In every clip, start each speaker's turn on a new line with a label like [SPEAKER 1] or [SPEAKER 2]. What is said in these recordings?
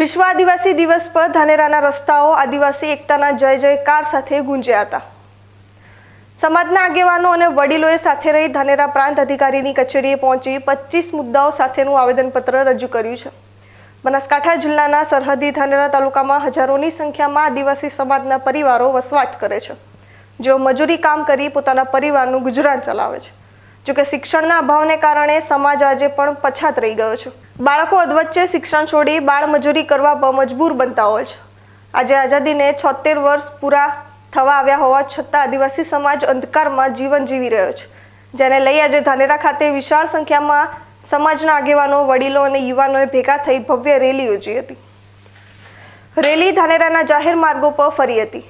[SPEAKER 1] વિશ્વ આદિવાસી દિવસ પર ધાનેરાના રસ્તાઓ આદિવાસી એકતાના જય જયકાર સાથે ગુંજ્યા હતા. સમાજના આગેવાનો અને વડીલોએ સાથે રહી ધાનેરા પ્રાંત અધિકારીની કચેરીએ પહોંચી પચીસ મુદ્દાઓ સાથેનું આવેદનપત્ર રજૂ કર્યું છે. બનાસકાંઠા જિલ્લાના સરહદી ધાનેરા તાલુકામાં હજારોની સંખ્યામાં આદિવાસી સમાજના પરિવારો વસવાટ કરે છે. જેઓ મજૂરી કામ કરી પોતાના પરિવારનું ગુજરાન ચલાવે છે. જોકે શિક્ષણના અભાવને કારણે સમાજ આજે પણ પછાત રહી ગયો છે. બાળકો અધવચ્ચે શિક્ષણ છોડી બાળમજૂરી કરવા મજબૂર બનતા હોય છે. આજે આઝાદીને છોતેર વર્ષ પૂરા થવા આવ્યા હોવા છતાં આદિવાસી સમાજ અંધકારમાં જીવન જીવી રહ્યો છે. જેને લઈ આજે ધાનેરા ખાતે વિશાળ સંખ્યામાં સમાજના આગેવાનો, વડીલો અને યુવાનોએ ભેગા થઈ ભવ્ય રેલી યોજી હતી. રેલી ધાનેરાના જાહેર માર્ગો પર ફરી હતી.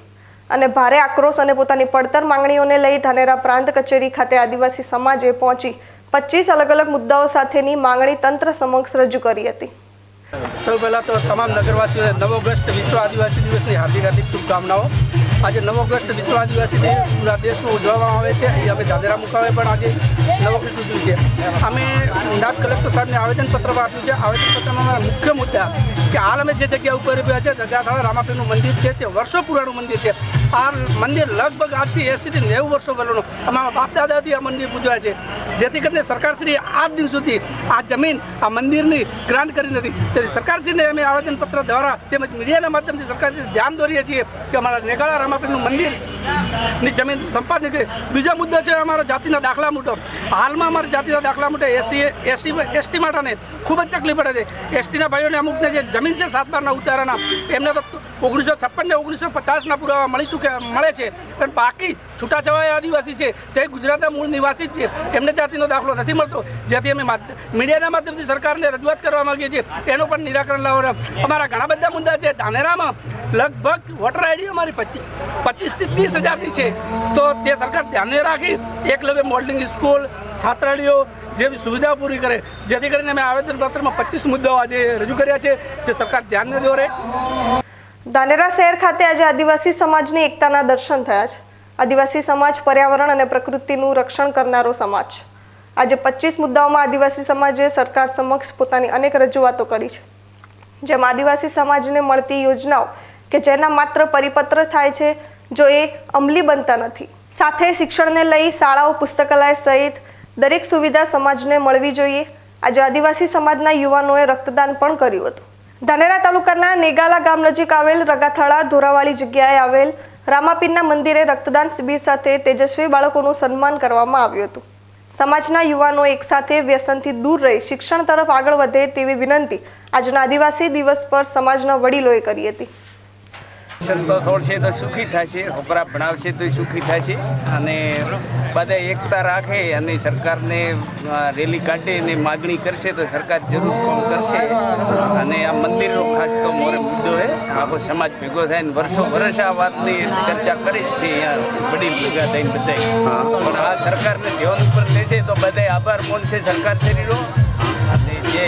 [SPEAKER 1] અને ભારે આક્રોશ અને પોતાની પડતર માંગણીઓને લઈ ધાનેરા પ્રાંત કચેરી ખાતે આદિવાસી સમાજે પહોંચી પચીસ અલગ અલગ મુદ્દાઓ સાથેની માંગણી તંત્ર સમક્ષ રજૂ કરી હતી.
[SPEAKER 2] સૌ પહેલાં તો તમામ નગરવાસીઓને નવ ઓગસ્ટ વિશ્વ આદિવાસી દિવસની હાર્દિક હાર્દિક શુભકામનાઓ. આજે નવ ઓગસ્ટ વિશ્વ આદિવાસી દિવસ પૂરા દેશમાં ઉજવવામાં આવે છે. એ અમે દાદરા મુકાવે પણ આજે નવ ઓગસ્ટ ઉજવ્યું છે. અમે નાયબ કલેક્ટર સાહેબને આવેદનપત્ર આપ્યું છે. આવેદનપત્રમાં અમારા મુખ્ય મુદ્દા કે હાલ અમે જે જગ્યા ઉપર ઊભા છે જગ્યા રામાપીરનું મંદિર છે, તે વર્ષો પુરાણું મંદિર છે. આ મંદિર લગભગ આજથી એંસીથી નેવું વર્ષો પહેલાંનું. અમારા બાપ દાદાથી આ મંદિર પૂજવાય છે. જેથી કરીને સરકારશ્રી આજ દિન સુધી આ જમીન, આ મંદિરની ગ્રાન્ટ કરી નથી. તેથી સરકારશ્રીને અમે આવેદનપત્ર દ્વારા તેમજ મીડિયાના માધ્યમથી સરકારશ્રી ધ્યાન દોરીએ છીએ કે અમારા નેગાળા રામાપીરનું મંદિરની જમીન સંપાદિત છે. બીજો મુદ્દો છે અમારા જાતિના દાખલા મુજબ હાલમાં અમારા જાતિના દાખલા માટે એસી એસી, એસટી માટેને ખૂબ જ તકલીફ પડે છે. એસટીના ભાઈઓને અમુકને જે જમીન છે સાત બારના ઉતારાના, એમને તો ઓગણીસો છપ્પન ને ઓગણીસો પચાસના પુરાવા મળી ચૂક્યા, મળે છે. પણ બાકી છૂટાછવાયા આદિવાસી છે. તે ગુજરાતના મૂળ નિવાસી જ છે. એમને જાતિનો દાખલો નથી મળતો. જેથી અમે મીડિયાના માધ્યમથી સરકારને રજૂઆત કરવા માંગીએ છીએ, તેનું પણ નિરાકરણ લાવવા અમારા ઘણા બધા મુદ્દા છે. ધાનેરામાં લગભગ વોટર આઈડી અમારી પચીસ પચીસથી ત્રીસ હજારની છે. તો તે સરકાર ધ્યાને રાખી એકલવ્ય મોડલિંગ સ્કૂલ, છાત્રાલયો જેવી સુવિધા પૂરી કરે. જેથી કરીને અમે આવેદનપત્રમાં પચીસ મુદ્દાઓ આજે રજૂ કર્યા છે, જે સરકાર ધ્યાન દોરે.
[SPEAKER 1] ધાનેરા શહેર ખાતે આજે આદિવાસી સમાજની એકતાના દર્શન થયા છે. આદિવાસી સમાજ પર્યાવરણ અને પ્રકૃતિનું રક્ષણ કરનારો સમાજ. છે આજે પચીસ મુદ્દાઓમાં આદિવાસી સમાજે સરકાર સમક્ષ પોતાની અનેક રજૂઆતો કરી છે. જેમ આદિવાસી સમાજને મળતી યોજનાઓ કે જેના માત્ર પરિપત્ર થાય છે, જો એ અમલી બનતા નથી. સાથે શિક્ષણને લઈ શાળાઓ, પુસ્તકાલય સહિત દરેક સુવિધા સમાજને મળવી જોઈએ. આજે આદિવાસી સમાજના યુવાનોએ રક્તદાન પણ કર્યું હતું. ધાનેરા તાલુકાના નેગાલા ગામ નજીક આવેલ રગાથાળા ધોરાવાળી જગ્યાએ આવેલ રામાપીરના મંદિરે રક્તદાન શિબિર સાથે તેજસ્વી બાળકોનું સન્માન કરવામાં આવ્યું હતું. સમાજના યુવાનો એકસાથે વ્યસનથી દૂર રહી શિક્ષણ તરફ આગળ વધે તેવી વિનંતી આજના આદિવાસી દિવસ પર સમાજના વડીલોએ કરી હતી.
[SPEAKER 3] તો છોડશે તો સુખી થશે છોકરા ભણાવશે તો સુખી થશે અને બધા એકતા રાખે અને સરકારને રેલી કાઢે અને માગણી કરશે તો સરકાર જરૂર કામ કરશે. અને આ મંદિરનો ખાસ તો મોરે મુદ્દો છે. આખો સમાજ ભેગો થાય ને વર્ષો વર્ષ આ વાતની ચર્ચા કરી જ છે અહીંયા વડીલ ભેગા થઈને બધા પણ આ સરકારને ધ્યાન ઉપર છે તો બધાય આભાર માનશે સરકાર શ્રીનો? અને જય